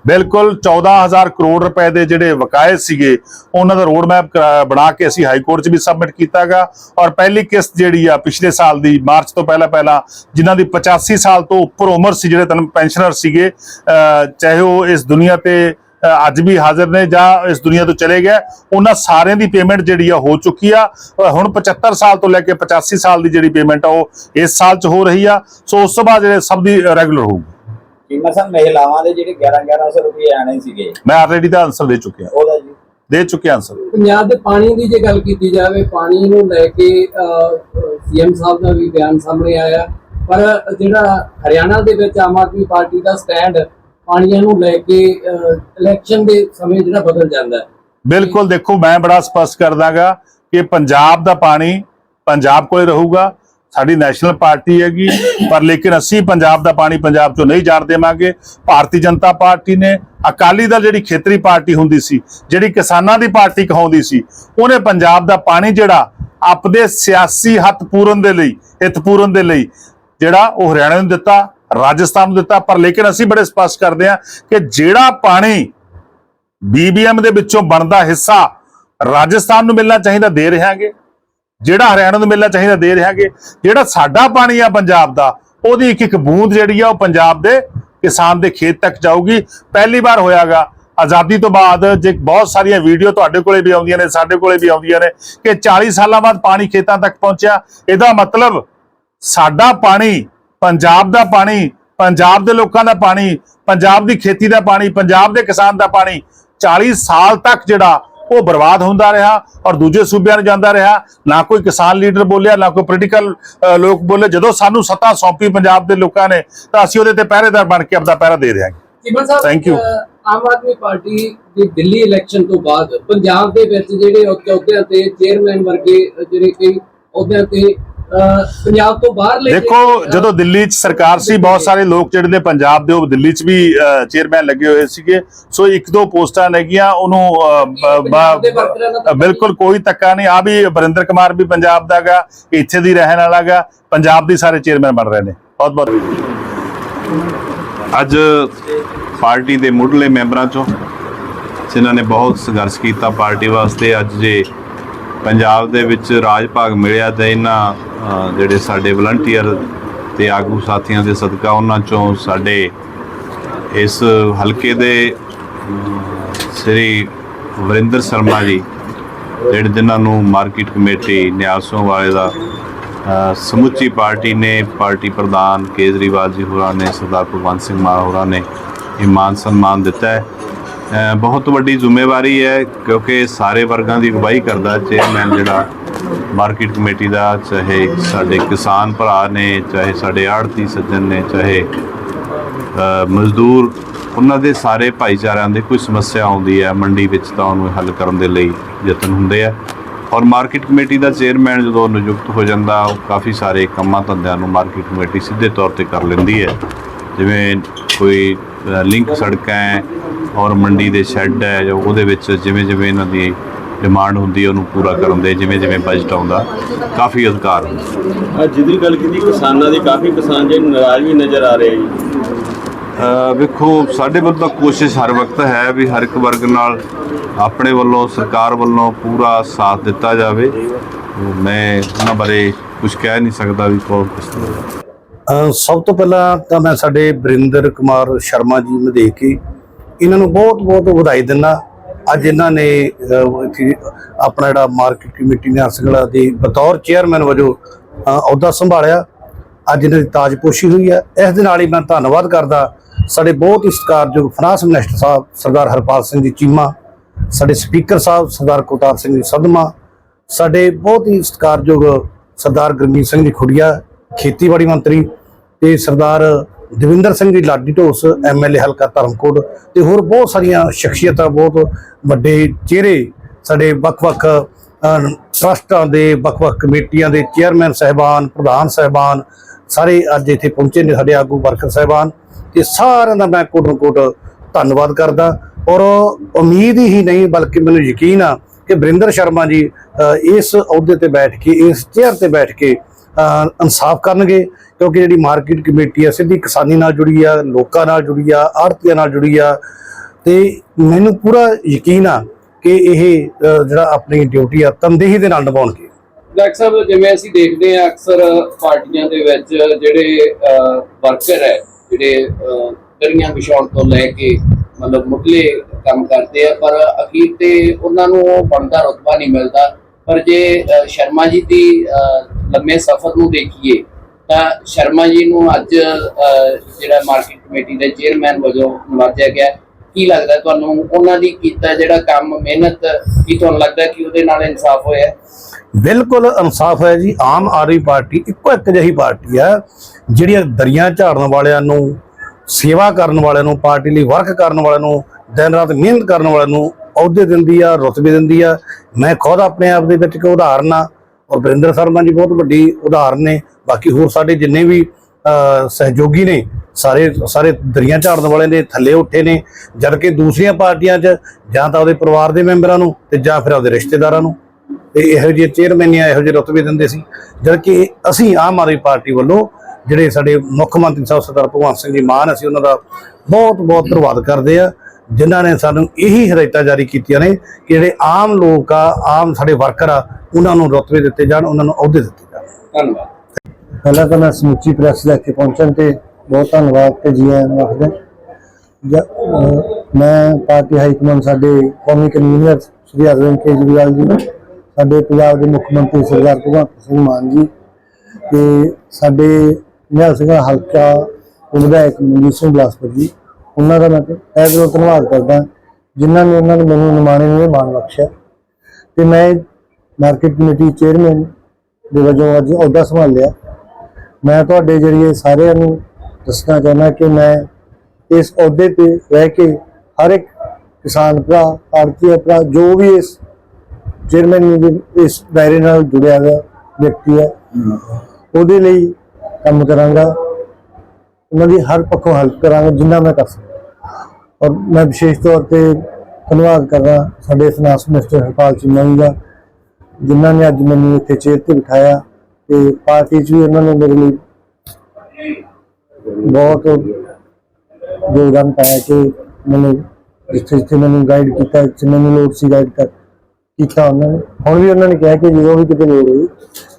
ਬਿਲਕੁਲ 14000 ਕਰੋੜ ਰੁਪਏ ਦੇ ਜਿਹੜੇ ਵਕਾਇਦ ਸੀਗੇ, ਉਹਨਾਂ ਦਾ ਰੋਡ ਮੈਪ ਬਣਾ ਕੇ ਅਸੀਂ ਹਾਈ ਕੋਰਟ 'ਚ ਵੀ ਸਬਮਿਟ ਕੀਤਾਗਾ। ਔਰ ਪਹਿਲੀ ਕਿਸ਼ਤ ਜਿਹੜੀ ਆ, ਪਿਛਲੇ ਸਾਲ ਦੀ ਮਾਰਚ ਤੋਂ ਪਹਿਲਾਂ ਪਹਿਲਾਂ, ਜਿਨ੍ਹਾਂ ਦੀ 85 ਸਾਲ ਤੋਂ ਉੱਪਰ ਉਮਰ ਸੀ ਜਿਹੜੇ ਤਨ ਪੈਨਸ਼ਨਰ ਸੀਗੇ ਚਾਹੇ ਉਹ ਇਸ ਦੁਨੀਆ ਤੇ ਅੱਜ ਵੀ ਹਾਜ਼ਰ ਨੇ ਜਾਂ ਇਸ ਦੁਨੀਆ ਤੋਂ ਚਲੇ ਗਏ ਉਹਨਾਂ ਸਾਰਿਆਂ ਦੀ ਪੇਮੈਂਟ ਜਿਹੜੀ ਆ ਹੋ ਚੁੱਕੀ ਆ। ਹੁਣ 75 ਸਾਲ ਤੋਂ ਲੈ ਕੇ 85 ਸਾਲ ਦੀ ਜਿਹੜੀ ਪੇਮੈਂਟ ਆ, ਉਹ ਇਸ ਸਾਲ 'ਚ ਹੋ ਰਹੀ ਆ। ਸੋ ਉਸ ਤੋਂ ਬਾਅਦ ਜਿਹੜੇ ਸਭ ਦੀ ਰੈਗੂਲਰ ਹੋਊਗੀ। ਕੀਮਤ ਸਰ ਮਹਿਲਾਵਾਂ ਦੇ ਜਿਹੜੇ 11 1100 ਰੁਪਏ ਆਣੇ ਸੀਗੇ। ਮੈਂ ਆਲਰੇਡੀ ਦਾ ਆਨਸਰ ਦੇ ਚੁੱਕਿਆ। ਉਹਦਾ ਜੀ। ਦੇ ਚੁੱਕਿਆ ਆਨਸਰ ਪੰਜਾਬ ਦੇ ਪਾਣੀ ਦੀ ਜੇ ਗੱਲ ਕੀਤੀ ਜਾਵੇ ਪਾਣੀ ਨੂੰ ਲੈ ਕੇ ਸੀਐਮ ਸਾਹਿਬ ਦਾ ਵੀ ਬਿਆਨ ਸਾਹਮਣੇ ਆਇਆ। ਪਰ ਜਿਹੜਾ ਹਰਿਆਣਾ ਦੇ ਵਿੱਚ ਆਮ ਆਦਮੀ ਪਾਰਟੀ ਦਾ ਸਟੈਂਡ ਪਾਣੀਆਂ ਨੂੰ ਲੈ ਕੇ ਇਲੈਕਸ਼ਨ ਦੇ ਸਮੇਂ ਜਿਹੜਾ ਬਦਲ ਜਾਂਦਾ ਹੈ। ਬਿਲਕੁਲ ਦੇਖੋ ਮੈਂ ਬੜਾ ਸਪਸ਼ਟ ਕਰ ਦਾਂਗਾ ਕਿ ਪੰਜਾਬ ਦਾ ਪਾਣੀ ਪੰਜਾਬ ਕੋਲੇ ਰਹੂਗਾ। ਸਾਡੀ ਨੈਸ਼ਨਲ ਪਾਰਟੀ ਹੈਗੀ, ਪਰ ਲੇਕਿਨ ਅਸੀਂ ਪੰਜਾਬ ਦਾ ਪਾਣੀ ਪੰਜਾਬ ਚੋਂ ਨਹੀਂ ਜਾਣ ਦੇਵਾਂਗੇ। ਭਾਰਤੀ ਜਨਤਾ ਪਾਰਟੀ ਨੇ ਅਕਾਲੀ ਦਲ ਜਿਹੜੀ ਖੇਤਰੀ ਪਾਰਟੀ ਹੁੰਦੀ ਸੀ, ਜਿਹੜੀ ਕਿਸਾਨਾਂ ਦੀ ਪਾਰਟੀ ਕਹਾਉਂਦੀ ਸੀ, ਉਹਨੇ ਪੰਜਾਬ ਦਾ ਪਾਣੀ ਜਿਹੜਾ ਆਪਦੇ ਸਿਆਸੀ ਹੱਥ ਪੂਰਨ ਦੇ ਲਈ, ਹਿੱਤ ਪੂਰਨ ਦੇ ਲਈ ਜਿਹੜਾ ਉਹ ਹਰਿਆਣਾ ਨੂੰ ਦਿੱਤਾ, ਰਾਜਸਥਾਨ ਨੂੰ ਦਿੱਤਾ, ਪਰ ਲੇਕਿਨ ਅਸੀਂ ਬੜੇ ਸਪਸ਼ਟ ਕਰਦੇ ਹਾਂ ਕਿ ਜਿਹੜਾ ਪਾਣੀ ਬੀਬੀਐਮ ਦੇ ਵਿੱਚੋਂ ਬਣਦਾ ਹਿੱਸਾ ਰਾਜਸਥਾਨ ਨੂੰ ਮਿਲਣਾ ਚਾਹੀਦਾ, ਦੇ ਰਹਾਂਗੇ। ਜਿਹੜਾ ਹਰਿਆਣਾ ਨੂੰ ਮਿਲਣਾ ਚਾਹੀਦਾ ਦੇ ਰਹਾਂਗੇ ਜਿਹੜਾ ਸਾਡਾ ਪਾਣੀ ਆ ਪੰਜਾਬ ਦਾ, ਉਹਦੀ ਇੱਕ ਇੱਕ ਬੂੰਦ ਜਿਹੜੀ ਆ ਉਹ ਪੰਜਾਬ ਦੇ ਕਿਸਾਨ ਦੇ ਖੇਤ ਤੱਕ ਜਾਊਗੀ। ਪਹਿਲੀ ਵਾਰ ਹੋਇਆਗਾ। ਆਜ਼ਾਦੀ ਤੋਂ ਬਾਅਦ ਜੇ ਬਹੁਤ ਸਾਰੀਆਂ ਵੀਡੀਓ ਤੁਹਾਡੇ ਕੋਲੇ ਵੀ ਆਉਂਦੀਆਂ ਨੇ, ਸਾਡੇ ਕੋਲੇ ਵੀ ਆਉਂਦੀਆਂ ਨੇ ਕਿ 40 ਸਾਲਾਂ ਬਾਅਦ ਪਾਣੀ ਖੇਤਾਂ ਤੱਕ ਪਹੁੰਚਿਆ। ਇਹਦਾ ਮਤਲਬ ਸਾਡਾ ਪਾਣੀ, ਪੰਜਾਬ ਦਾ ਪਾਣੀ, ਪੰਜਾਬ ਦੇ ਲੋਕਾਂ ਦਾ ਪਾਣੀ, ਪੰਜਾਬ ਦੀ ਖੇਤੀ ਦਾ ਪਾਣੀ, ਪੰਜਾਬ ਦੇ ਕਿਸਾਨ ਦਾ ਪਾਣੀ 40 ਸਾਲ ਤੱਕ ਜਿਹੜਾ ਉਹ ਬਰਬਾਦ ਹੁੰਦਾ ਰਿਹਾ ਔਰ ਦੂਜੇ ਸੂਬਿਆਂ ਨੂੰ ਜਾਂਦਾ ਰਿਹਾ। ਨਾ ਕੋਈ ਕਿਸਾਨ ਲੀਡਰ ਬੋਲਿਆ ਨਾ ਕੋਈ ਪੋਲੀਟੀਕਲ ਲੋਕ ਬੋਲੇ। ਜਦੋਂ ਸਾਨੂੰ ਸੱਤਾ ਸੌਂਪੀ ਪੰਜਾਬ ਦੇ ਲੋਕਾਂ ਨੇ ਤਾਂ ਅਸੀਂ ਉਹਦੇ ਤੇ ਪਹਿਰੇਦਾਰ ਬਣ ਕੇ ਆਪਦਾ ਪਹਿਰਾ ਦੇ ਦਿਆਂਗੇ। ਸਾਹਿਬ you. ਅਹ, ਆਮ ਆਦਮੀ ਪਾਰਟੀ ਦੀ ਦਿੱਲੀ ਇਲੈਕਸ਼ਨ ਤੋਂ ਬਾਅਦ ਪੰਜਾਬ ਦੇ ਵਿੱਚ ਜਿਹੜੇ ਅਹੁਦਿਆਂ ਤੇ ਚੇਅਰਮੈਨ ਵਰਗੇ ਜਿਹੜੇ ਕਈ ਅਹੁਦਿਆਂ ਤੇ ਪੰਜਾਬ ਤੋਂ ਬਾਹਰ ਲੈ ਦੇਖੋ ਜਦੋਂ ਦਿੱਲੀ 'ਚ ਸਰਕਾਰ ਸੀ ਬਹੁਤ ਸਾਰੇ ਲੋਕ ਜਿਹੜੇ ਨੇ ਪੰਜਾਬ ਦੇ ਉਹ ਦਿੱਲੀ 'ਚ ਵੀ ਚੇਅਰਮੈਨ ਲੱਗੇ ਹੋਏ ਸੀਗੇ। ਸੋ ਇੱਕ ਦੋ ਪੋਸਟਾਂ ਲੱਗੀਆਂ ਉਹਨੂੰ ਬਿਲਕੁਲ ਕੋਈ ਧੱਕਾ ਨਹੀਂ। ਆ ਵੀ ਵਰਿੰਦਰ ਕੁਮਾਰ ਵੀ ਪੰਜਾਬ ਦਾ ਗਾ ਇੱਥੇ ਦੀ ਰਹਿਣ ਵਾਲਾ ਗਾ ਪੰਜਾਬ ਦੀ ਸਾਰੇ ਚੇਅਰਮੈਨ ਬਣ ਰਹੇ ਨੇ। ਬਹੁਤ ਬਹੁਤ ਅੱਜ ਪਾਰਟੀ ਦੇ ਮੁੱਢਲੇ ਮੈਂਬਰਾਂ ਚੋਂ ਜਿਨ੍ਹਾਂ ਨੇ ਬਹੁਤ ਸੰਘਰਸ਼ ਕੀਤਾ ਪਾਰਟੀ ਵਾਸਤੇ ਅੱਜ ਜੇ ਪੰਜਾਬ ਦੇ ਵਿੱਚ ਰਾਜ ਭਾਗ ਮਿਲਿਆ ਤੇ ਇਹਨਾਂ ਜਿਹੜੇ ਸਾਡੇ ਵਲੰਟੀਅਰ ਤੇ ਆਗੂ ਸਾਥੀਆਂ ਦੇ ਸਦਕਾ ਉਹਨਾਂ ਚੋਂ ਸਾਡੇ ਇਸ ਹਲਕੇ ਦੇ ਸ੍ਰੀ ਵਰਿੰਦਰ ਸ਼ਰਮਾ ਜੀ, ਜਿਹੜੇ ਜਿਨ੍ਹਾਂ ਨੂੰ ਮਾਰਕੀਟ ਕਮੇਟੀ ਨਿਆਲ ਵਾਲੇ ਦਾ ਸਮੁੱਚੀ ਪਾਰਟੀ ਨੇ, ਪਾਰਟੀ ਪ੍ਰਧਾਨ ਕੇਜਰੀਵਾਲ ਜੀ ਹੋਰਾਂ ਨੇ, ਸਰਦਾਰ ਭਗਵੰਤ ਸਿੰਘ ਮਾਨ ਹੋਰਾਂ ਨੇ ਇਹ ਮਾਨ ਸਨਮਾਨ ਦਿੱਤਾ ਹੈ। ਬਹੁਤ ਵੱਡੀ ਜ਼ਿੰਮੇਵਾਰੀ ਹੈ ਕਿਉਂਕਿ ਸਾਰੇ ਵਰਗਾਂ ਦੀ ਅਗਵਾਈ ਕਰਦਾ ਚੇਅਰਮੈਨ ਜਿਹੜਾ ਮਾਰਕੀਟ ਕਮੇਟੀ ਦਾ, ਚਾਹੇ ਸਾਡੇ ਕਿਸਾਨ ਭਰਾ ਨੇ, ਚਾਹੇ ਸਾਡੇ ਆੜਤੀ ਸੱਜਣ ਨੇ, ਚਾਹੇ ਮਜ਼ਦੂਰ, ਉਹਨਾਂ ਦੇ ਸਾਰੇ ਭਾਈਚਾਰਿਆਂ ਦੇ ਕੋਈ ਸਮੱਸਿਆ ਆਉਂਦੀ ਹੈ, ਮੰਡੀ ਵਿੱਚ ਤਾਂ ਉਹਨੂੰ ਹੱਲ ਕਰਨ ਦੇ ਲਈ ਯਤਨ ਹੁੰਦੇ ਆ। ਔਰ ਮਾਰਕੀਟ ਕਮੇਟੀ ਦਾ ਚੇਅਰਮੈਨ ਜਦੋਂ ਨਿਯੁਕਤ ਹੋ ਜਾਂਦਾ, ਉਹ ਕਾਫੀ ਸਾਰੇ ਕੰਮਾਂ ਧੰਦਿਆਂ ਨੂੰ ਮਾਰਕੀਟ ਕਮੇਟੀ ਸਿੱਧੇ ਤੌਰ ਤੇ ਕਰ ਲੈਂਦੀ ਹੈ। ਜਿਵੇਂ ਕੋਈ ਲਿੰਕ ਸੜਕਾਂ ਹੈ ਔਰ ਮੰਡੀ ਦੇ ਸ਼ੈੱਡ ਹੈ ਜੋ ਉਹਦੇ ਵਿੱਚ ਜਿਵੇਂ ਜਿਵੇਂ ਇਹਨਾਂ ਦੀ ਡਿਮਾਂਡ ਹੁੰਦੀ ਹੈ ਉਹਨੂੰ ਪੂਰਾ ਕਰਨ ਦੇ ਜਿਵੇਂ ਜਿਵੇਂ ਬਜਟ ਆਉਂਦਾ ਕਾਫੀ ਅਧਿਕਾਰ ਹੁੰਦਾ। ਅੱਜ ਜਿਹਦੀ ਗੱਲ ਕੀਤੀ ਕਿਸਾਨਾਂ ਦੀ ਕਾਫੀ ਕਿਸਾਨ ਜਿਹੜੇ ਨਾਰਾਜ਼ ਵੀ ਨਜ਼ਰ ਆ ਰਹੇ ਆ ਵੇਖੋ ਸਾਡੇ ਵੱਲ ਤਾਂ ਕੋਸ਼ਿਸ਼ ਹਰ ਵਕਤ ਹੈ ਵੀ ਹਰ ਇੱਕ ਵਰਗ ਨਾਲ ਆਪਣੇ ਵੱਲੋਂ ਸਰਕਾਰ ਵੱਲੋਂ ਪੂਰਾ ਸਾਥ ਦਿੱਤਾ ਜਾਵੇ। ਮੈਂ ਉਹਨਾਂ ਬਾਰੇ ਕੁਝ ਕਹਿ ਨਹੀਂ ਸਕਦਾ ਵੀ ਕੌਣ ਕਿਸ ਤਰ੍ਹਾਂ ਸਭ ਤੋਂ ਪਹਿਲਾਂ ਤਾਂ ਮੈਂ ਸਾਡੇ ਬਰਿੰਦਰ ਕੁਮਾਰ ਸ਼ਰਮਾ ਜੀ ਨੂੰ ਦੇਖ ਕੇ ਇਹਨਾਂ ਨੂੰ ਬਹੁਤ ਬਹੁਤ ਵਧਾਈ ਦਿੰਦਾ। ਅੱਜ ਇਹਨਾਂ ਨੇ ਆਪਣਾ ਜਿਹੜਾ ਮਾਰਕੀਟ ਕਮੇਟੀ ਨੇ ਹਸਗਲਾ ਦੇ ਬਤੌਰ ਚੇਅਰਮੈਨ ਵਜੋਂ ਅਹੁਦਾ ਸੰਭਾਲਿਆ। ਅੱਜ ਇਹਨਾਂ ਦੀ ਤਾਜਪੋਸ਼ੀ ਹੋਈ ਹੈ। ਇਸ ਦੇ ਨਾਲ ਹੀ ਮੈਂ ਧੰਨਵਾਦ ਕਰਦਾ ਸਾਡੇ ਬਹੁਤ ਹੀ ਸਤਿਕਾਰਯੋਗ ਫਾਈਨਾਂਸ ਮਿਨਿਸਟਰ ਸਾਹਿਬ, ਸਰਦਾਰ ਹਰਪਾਲ ਸਿੰਘ ਜੀ ਚੀਮਾ, ਸਾਡੇ ਸਪੀਕਰ ਸਾਹਿਬ, ਸਰਦਾਰ ਕੋਟਾਰ ਸਿੰਘ ਜੀ ਸਦਮਾ, ਸਾਡੇ ਬਹੁਤ ਹੀ ਸਤਿਕਾਰਯੋਗ ਸਰਦਾਰ ਗੁਰਮੀਤ ਸਿੰਘ ਜੀ ਖੁੜੀਆ, ਖੇਤੀਬਾੜੀ ਮੰਤਰੀ ਤੇ ਸਰਦਾਰ ਦਵਿੰਦਰ ਸਿੰਘ ਜੀ ਲਾਡੀ ਢੋਸ ਐਮਐਲਏ ਹਲਕਾ ਧਰਮਕੋਟ ਤੇ ਹੋਰ ਬਹੁਤ ਸਾਰੀਆਂ ਸ਼ਖਸੀਅਤਾਂ ਬਹੁਤ ਵੱਡੇ ਚਿਹਰੇ ਸਾਡੇ ਵੱਖ-ਵੱਖ ਅਹ, ਟਰਸਟਾਂ ਦੇ ਵੱਖ-ਵੱਖ ਕਮੇਟੀਆਂ ਦੇ ਚੇਅਰਮੈਨ ਸਹਿਬਾਨ ਪ੍ਰਧਾਨ ਸਹਿਬਾਨ ਸਾਰੇ ਅੱਜ ਇੱਥੇ ਪਹੁੰਚੇ ਨੇ ਸਾਡੇ ਆਗੂ ਵਰਕਰ ਸਹਿਬਾਨ ਤੇ ਸਾਰਿਆਂ ਦਾ ਮੈਂ ਕੋਟ-ਕੋਟ ਧੰਨਵਾਦ ਕਰਦਾ। ਔਰ ਉਮੀਦ ਹੀ ਨਹੀਂ ਬਲਕਿ ਮੈਨੂੰ ਯਕੀਨ ਆ ਕਿ ਬਰਿੰਦਰ ਸ਼ਰਮਾ ਜੀ ਇਸ ਅਹੁਦੇ ਤੇ ਬੈਠ ਕੇ ਇਸ ਚੇਅਰ ਤੇ ਬੈਠ ਕੇ ਇਨਸਾਫ ਕਰਨਗੇ। ਕਿਉਂਕਿ ਜਿਹੜੀ ਮਾਰਕੀਟ ਕਮੇਟੀ ਆ ਸਿੱਧੀ ਕਿਸਾਨੀ ਨਾਲ ਜੁੜੀ ਆ ਲੋਕਾਂ ਨਾਲ ਜੁੜੀ ਆ ਆੜਤੀਆਂ ਨਾਲ ਜੁੜੀ ਆ। ਤੇ ਮੈਨੂੰ ਪੂਰਾ ਯਕੀਨ ਆ ਕਿ ਇਹ ਜਿਹੜਾ ਆਪਣੀ ਡਿਊਟੀ ਆ ਤਨਦੇਹੀ ਦੇ ਨਾਲ ਨਿਭਾਉਣਗੇ। ਡਾਕਟਰ ਸਾਹਿਬ ਜਿਵੇਂ ਅਸੀਂ ਦੇਖਦੇ ਹਾਂ ਅਕਸਰ ਪਾਰਟੀਆਂ ਦੇ ਵਿੱਚ ਜਿਹੜੇ ਵਰਕਰ ਹੈ ਜਿਹੜੇ ਅਹ, ਦਰੀਆਂ ਵਿਛਾਉਣ ਤੋਂ ਲੈ ਕੇ ਮਤਲਬ ਮੁੱਢਲੇ ਕੰਮ ਕਰਦੇ ਆ ਪਰ ਅਖੀਰ ਤੇ ਉਹਨਾਂ ਨੂੰ ਉਹ ਬਣਦਾ ਰੁਤਬਾ ਨਹੀਂ ਮਿਲਦਾ। ਪਰ ਜੇ ਸ਼ਰਮਾ ਜੀ ਦੀ ਲੰਮੇ ਸਫ਼ਰ ਨੂੰ ਦੇਖੀਏ ਤਾਂ ਸ਼ਰਮਾ ਜੀ ਨੂੰ ਅੱਜ ਜਿਹੜਾ ਮਾਰਕੀਟ ਕਮੇਟੀ ਦੇ ਚੇਅਰਮੈਨ ਵਜੋਂ ਨਵਾਜਿਆ ਗਿਆ। ਕੀ ਲੱਗਦਾ ਤੁਹਾਨੂੰ ਉਹਨਾਂ ਦੀ ਕੀਤਾ ਜਿਹੜਾ ਕੰਮ ਮਿਹਨਤ, ਕੀ ਤੁਹਾਨੂੰ ਲੱਗਦਾ ਕਿ ਉਹਦੇ ਨਾਲ ਇਨਸਾਫ ਹੋਇਆ? ਬਿਲਕੁਲ ਇਨਸਾਫ ਹੈ ਜੀ। ਆਮ ਆਦਮੀ ਪਾਰਟੀ ਇੱਕੋ ਇੱਕ ਜਿਹੀ ਪਾਰਟੀ ਆ, ਜਿਹੜੀਆਂ ਦਰੀਆਂ ਝਾੜਨ ਵਾਲਿਆਂ ਨੂੰ, ਸੇਵਾ ਕਰਨ ਵਾਲਿਆਂ ਨੂੰ, ਪਾਰਟੀ ਲਈ ਵਰਕ ਕਰਨ ਵਾਲਿਆਂ ਨੂੰ, ਦਿਨ ਰਾਤ ਮਿਹਨਤ ਕਰਨ ਵਾਲਿਆਂ ਨੂੰ ਅਹੁਦੇ ਦਿੰਦੀ ਆ, ਰੁਤਬੇ ਦਿੰਦੀ ਆ। ਮੈਂ ਖੁਦ ਆਪਣੇ ਆਪ ਦੇ ਵਿੱਚ ਇੱਕ ਉਦਾਹਰਨ ਆ। ਔਰ ਵਰਿੰਦਰ ਸ਼ਰਮਾ ਜੀ ਬਹੁਤ ਵੱਡੀ ਉਦਾਹਰਨ ਨੇ। ਬਾਕੀ ਹੋਰ ਸਾਡੇ ਜਿੰਨੇ ਵੀ ਸਹਿਯੋਗੀ ਨੇ, ਸਾਰੇ ਸਾਰੇ ਦਰੀਆਂ ਝਾੜਨ ਵਾਲੇ ਨੇ ਥੱਲੇ ਉੱਠੇ ਨੇ। ਜਦ ਕਿ ਦੂਸਰੀਆਂ ਪਾਰਟੀਆਂ 'ਚ ਜਾਂ ਤਾਂ ਉਹਦੇ ਪਰਿਵਾਰ ਦੇ ਮੈਂਬਰਾਂ ਨੂੰ ਤੇ ਜਾਂ ਫਿਰ ਉਹਦੇ ਰਿਸ਼ਤੇਦਾਰਾਂ ਨੂੰ। ਤੇ ਇਹੋ ਜਿਹੇ ਚੇਅਰਮੈਨੀਆਂ ਇਹੋ ਜਿਹੇ ਰੁਤਬੇ ਦਿੰਦੇ ਸੀ। ਜਦ ਕਿ ਅਸੀਂ ਆਮ ਆਦਮੀ ਪਾਰਟੀ ਵੱਲੋਂ ਜਿਹੜੇ ਸਾਡੇ ਮੁੱਖ ਮੰਤਰੀ ਸਾਹਿਬ ਸਰਦਾਰ ਭਗਵੰਤ ਸਿੰਘ ਜੀ ਮਾਨ, ਅਸੀਂ ਉਹਨਾਂ ਦਾ ਬਹੁਤ ਬਹੁਤ ਧੰਨਵਾਦ ਕਰਦੇ ਆ ਜਿਨ੍ਹਾਂ ਨੇ ਸਾਨੂੰ ਇਹੀ ਹਦਾਇਤਾਂ ਜਾਰੀ ਕੀਤੀਆਂ ਨੇ ਕਿ ਜਿਹੜੇ ਆਮ ਲੋਕ ਆ ਆਮ ਸਾਡੇ ਵਰਕਰ ਆ ਉਹਨਾਂ ਨੂੰ ਰੁਤਬੇ ਦਿੱਤੇ ਜਾਣ ਉਹਨਾਂ ਨੂੰ ਅਹੁਦੇ ਦਿੱਤੇ ਜਾਣ। ਧੰਨਵਾਦ। ਪਹਿਲਾਂ ਤਾਂ ਮੈਂ ਸਮੁੱਚੀ ਪ੍ਰੈਸ ਲੈ ਕੇ ਪਹੁੰਚਣ ਤੇ ਬਹੁਤ ਧੰਨਵਾਦ ਤੇ ਜੀ ਆਇਆਂ ਨੂੰ ਆਖਦਾ ਮੈਂ ਪਾਰਟੀ ਹਾਈ ਕਮਾਂਡ ਸਾਡੇ ਕੌਮੀ ਕਨਵੀਨਰ ਸ਼੍ਰੀ ਅਰਵਿੰਦ ਕੇਜਰੀਵਾਲ ਜੀ ਨੂੰ ਸਾਡੇ ਪੰਜਾਬ ਦੇ ਮੁੱਖ ਮੰਤਰੀ ਸਰਦਾਰ ਭਗਵੰਤ ਸਿੰਘ ਮਾਨ ਜੀ ਤੇ ਸਾਡੇ ਨਿਹਾਲ ਸਿੰਘ ਹਲਕਾ ਦੇ ਵਿਧਾਇਕ ਮਨਜੀਤ ਸਿੰਘ ਬਲਾਸਪੁਰ ਜੀ ਉਹਨਾਂ ਦਾ ਮੈਂ ਤਹਿ ਦਿਲੋਂ ਧੰਨਵਾਦ ਕਰਦਾ, ਜਿਨ੍ਹਾਂ ਨੇ ਉਹਨਾਂ ਨੇ ਮੈਨੂੰ ਨਿਮਾਣੇ ਨੂੰ ਇਹ ਮਾਣ ਬਖਸ਼ਿਆ। ਤੇ ਮੈਂ ਮਾਰਕੀਟ ਕਮੇਟੀ ਚੇਅਰਮੈਨ ਦੇ ਵਜੋਂ ਅੱਜ ਅਹੁਦਾ ਸੰਭਾਲਿਆ ਮੈਂ ਤੁਹਾਡੇ ਜਰੀਏ ਸਾਰਿਆਂ ਨੂੰ ਦੱਸਣਾ ਚਾਹੁੰਦਾ ਕਿ ਮੈਂ ਇਸ ਅਹੁਦੇ ਤੇ ਰਹਿ ਕੇ ਹਰ ਇੱਕ ਕਿਸਾਨ ਭਰਾ ਆੜਤੀ ਭਰਾ, ਜੋ ਵੀ ਇਸ ਚੇਅਰਮੈਨ ਦੇ ਇਸ ਦਾਇਰੇ ਨਾਲ ਜੁੜਿਆ ਹੋਇਆ ਵਿਅਕਤੀ ਹੈ, ਉਹਦੇ ਲਈ ਕੰਮ ਕਰਾਂਗਾ। ਉਹਨਾਂ ਦੀ ਹਰ ਪੱਖੋਂ ਹੈਲਪ ਕਰਾਂਗਾ, ਜਿੰਨਾ ਮੈਂ ਕਰ ਸਕਦਾ। ਔਰ ਮੈਂ ਵਿਸ਼ੇਸ਼ ਤੌਰ ਤੇ ਧੰਨਵਾਦ ਕਰਦਾ ਸਾਡੇ ਫਾਈਨਾਂਸ ਮਿਨਿਸਟਰ ਹਰਪਾਲ ਚੀਮਾ ਜੀ ਦਾ ਜਿਨ੍ਹਾਂ ਨੇ ਅੱਜ ਮੈਨੂੰ ਇੱਥੇ ਚੇਅਰ ਤੇ ਬਿਠਾਇਆ ਤੇ ਪਾਰਟੀ 'ਚ ਵੀ ਉਹਨਾਂ ਨੇ ਮੇਰੇ ਲਈ ਬਹੁਤ ਯੋਗਦਾਨ ਪਾਇਆ ਕਿ ਮੈਨੂੰ ਜਿੱਥੇ ਜਿੱਥੇ ਮੈਨੂੰ ਗਾਈਡ ਕੀਤਾ ਜਿੱਥੇ ਮੈਨੂੰ ਲੋੜ ਸੀ ਗਾਈਡ ਕਰ ਕੀਤਾ ਉਹਨਾਂ ਨੇ ਹੁਣ ਵੀ ਉਹਨਾਂ ਨੇ ਕਿਹਾ ਕਿ ਜਦੋਂ ਵੀ ਕਿਤੇ ਲੋੜ ਹੋਈ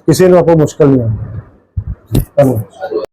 ਕਿਸੇ ਨੂੰ ਆਪਾਂ ਮੁਸ਼ਕਲ ਨਹੀਂ ਆਉਂਦੀ ਧੰਨਵਾਦ